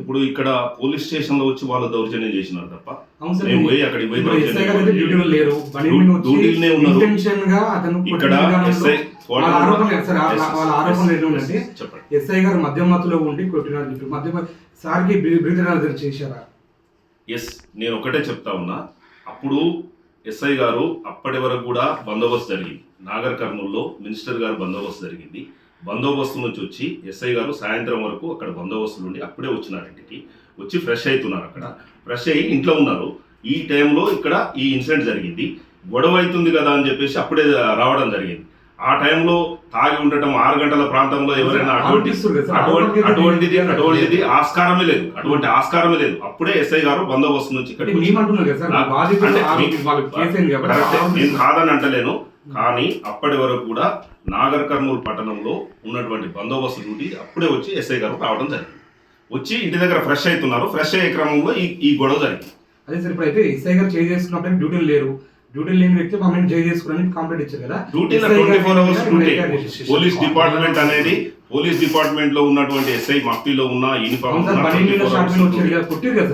ఇప్పుడు ఇక్కడ పోలీస్ స్టేషన్లో వచ్చి వాళ్ళు దౌర్జన్యం చేసినారు తప్ప మేము పోయి అక్కడికి పోయి డ్యూటీలోనే ఉన్నారు. ఇక్కడ ఎస్ఐ ఎస్ఐ గారు మధ్యమత్తులో ఉండి కొట్టినారు మధ్య సార్కి బ్రీత్ చేశారా? ఎస్ నేను ఒకటే చెప్తా ఉన్నా. అప్పుడు ఎస్ఐ గారు అప్పటి వరకు కూడా బందోబస్తు జరిగింది. నాగర్ కర్నూల్లో మినిస్టర్ గారు బందోబస్తు జరిగింది. బందోబస్తు నుంచి వచ్చి ఎస్ఐ గారు సాయంత్రం వరకు అక్కడ బందోబస్తు నుండి అప్పుడే వచ్చినారు ఇంటికి. వచ్చి ఫ్రెష్ అవుతున్నారు అక్కడ. ఫ్రెష్ అయ్యి ఇంట్లో ఉన్నారు. ఈ టైంలో ఇక్కడ ఈ ఇన్సిడెంట్ జరిగింది. గొడవ అవుతుంది కదా అని చెప్పేసి అప్పుడే రావడం జరిగింది. ఆ టైంలో తాగి ఉండటం ఆరు గంటల ప్రాంతంలో ఎవరైనా అటువంటి అటువంటి అటువంటిది అటువంటిది ఆస్కారమే లేదు. అటువంటి ఆస్కారమే లేదు. అప్పుడే ఎస్ఐ గారు బందోబస్తు నుంచి ఇక్కడికి కరెక్టే. నేను. కాదని అంటలేను. కానీ అప్పటి వరకు కూడా నాగర్ కర్నూలు పట్టణంలో ఉన్నటువంటి బందోబస్తు డ్యూటీ అప్పుడే వచ్చి ఎస్ఐ గారు రావడం జరిగింది. వచ్చి ఇంటి దగ్గర ఫ్రెష్ అవుతున్నారు. ఫ్రెష్ అయ్యే క్రమంలో ఈ ఈ గొడవ జరిగింది. అదే సార్ ఇప్పుడు అయితే ఎస్ఐ గారు చేంజ్ చేసుకున్నప్పుడు డ్యూటీలు లేరు. డ్యూటీలు లేని వ్యక్తి మమ్మల్ని చేంజ్ చేసుకుని కంప్లైంట్ ఇచ్చారు కదా. డ్యూటీలో twenty four hours duty. Police department అనేది పోలీస్ డిపార్ట్మెంట్లో ఉన్నటువంటి ఎస్ఐ మఫ్టీలో ఉన్న యూనిఫామ్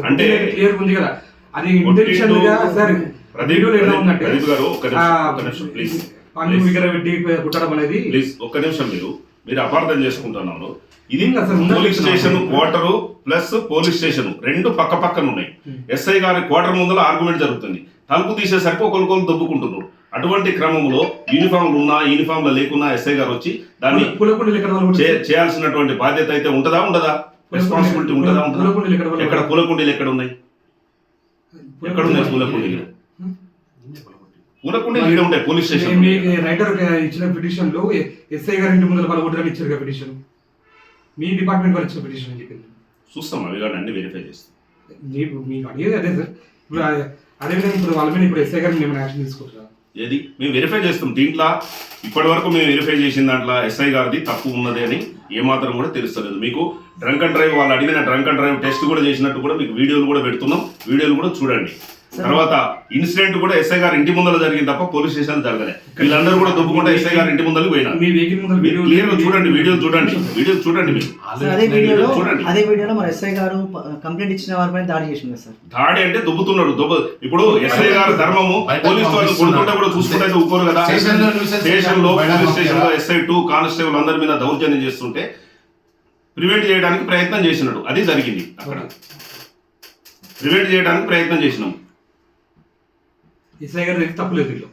అంటే- క్లియర్ ఉంది కదా. అది. ఇంటెన్షన్గా సార్. వీడియోలో ఎలా ప్రదీప్- ఉందంటే ప్రదీప్ గారు ఒక్క ఆ, నిమిషం ఒక్క నిమిషం ప్లీజ్ పన్ను విగర పెట్టి కుట్టడం అనేది ప్లీజ్ ఒక్క నిమిషం మీరు. మీరు అపార్థం చేసుకుంటున్నారు ఇది అసలు police. Station quarter plus police station రెండు పక్క పక్కన ఉన్నాయి. ఎస్ఐ గారి క్వార్టర్ ముందర ఆర్గ్యుమెంట్ జరుగుతుంది. తలుపు తీసేసరికి ఒకరికొకరు దొబ్బుకుంటున్నారు. అటువంటి క్రమంలో యూనిఫామ్లు ఉన్నా యూనిఫామ్లు లేకున్నా ఎస్ఐ గారు వచ్చి దాన్ని చేయాల్సినటువంటి బాధ్యత అయితే ఉంటదా ఉండదా? రెస్పాన్సిబిలిటీ ఉంటదా ఉంటదా? ఎక్కడ పూలకుండీలు ఎక్కడ ఉన్నాయి? ఎక్కడ ఉన్నాయి పూలకుండీలు పూలకుండీలు ఈడ ఉంటాయి పోలీస్ స్టేషన్ మీ రైటర్ ఇచ్చిన పిటిషన్లో ఎస్ఐ గారి ఇంటి ముందర కొట్టడం ఇచ్చారు కదా పిటిషన్. మీ డిపార్ట్మెంట్ వాళ్ళు ఇచ్చిన పిటిషన్ అని చెప్పింది. చూస్తాం అవి కానీ అన్ని వెరిఫై చేస్తాం. మీకు మీకు అడిగేది అదే సార్. ఇప్పుడు అదేవిధంగా ఇప్పుడు వాళ్ళ మీద ఇప్పుడు ఎస్ఐ గారిని మేము యాక్షన్ తీసుకుంటారా? ఏది? మేము వెరిఫై చేస్తాం దీంట్లో. ఇప్పటి వరకు మేము వెరిఫై చేసిన దాంట్లో ఎస్ఐ గారిది తప్పు ఉన్నది అని ఏమాత్రం కూడా తెలుస్తలేదు. మీకు డ్రంక్ అండ్ డ్రైవ్ వాళ్ళు అడిగిన డ్రంక్ అండ్ డ్రైవ్ టెస్ట్ కూడా చేసినట్టు కూడా మీకు వీడియోలు కూడా పెడుతున్నాం. వీడియోలు కూడా చూడండి. తర్వాత ఇన్సిడెంట్ కూడా ఎస్ఐ గారి ఇంటి ముందర జరిగింది తప్ప పోలీస్ స్టేషన్ జరగలే. వీళ్ళందరూ కూడా దుబ్బుకుంటే ఎస్ఐ గారి ఇంటి ముందరకు పోయినారు. మీ వెహికల్ ముందర మీరు క్లియర్గా చూడండి వీడియో చూడండి వీడియో చూడండి మీరు. సార్ అదే వీడియోలో చూడండి. అదే వీడియోలో మరి ఎస్ఐ గారు ప- కంప్లైంట్ ఇచ్చిన వారిపైన దాడి చేసింది సార్. దాడి అంటే దుబ్బుతున్నాడు దుబ్బ ఇప్పుడు ఎస్ఐ గారి ధర్మము పోలీస్ వాళ్ళు కొడుకుంటే కూడా చూసుకుంటే ఊరుకోరు కదా. స్టేషన్లో nuisance స్టేషన్లో బయట పోలీస్ స్టేషన్లో? ఎస్ఐ టూ కానిస్టేబుల్ అందరి మీద దౌర్జన్యం చేస్తుంటే ప్రివెంట్ చేయడానికి ప్రయత్నం చేసినాడు. అది జరిగింది అక్కడ. ప్రివెంట్ చేయడానికి ప్రయత్నం చేసినాం. ఎస్ఐ గారి తప్పులేదు వీళ్ళు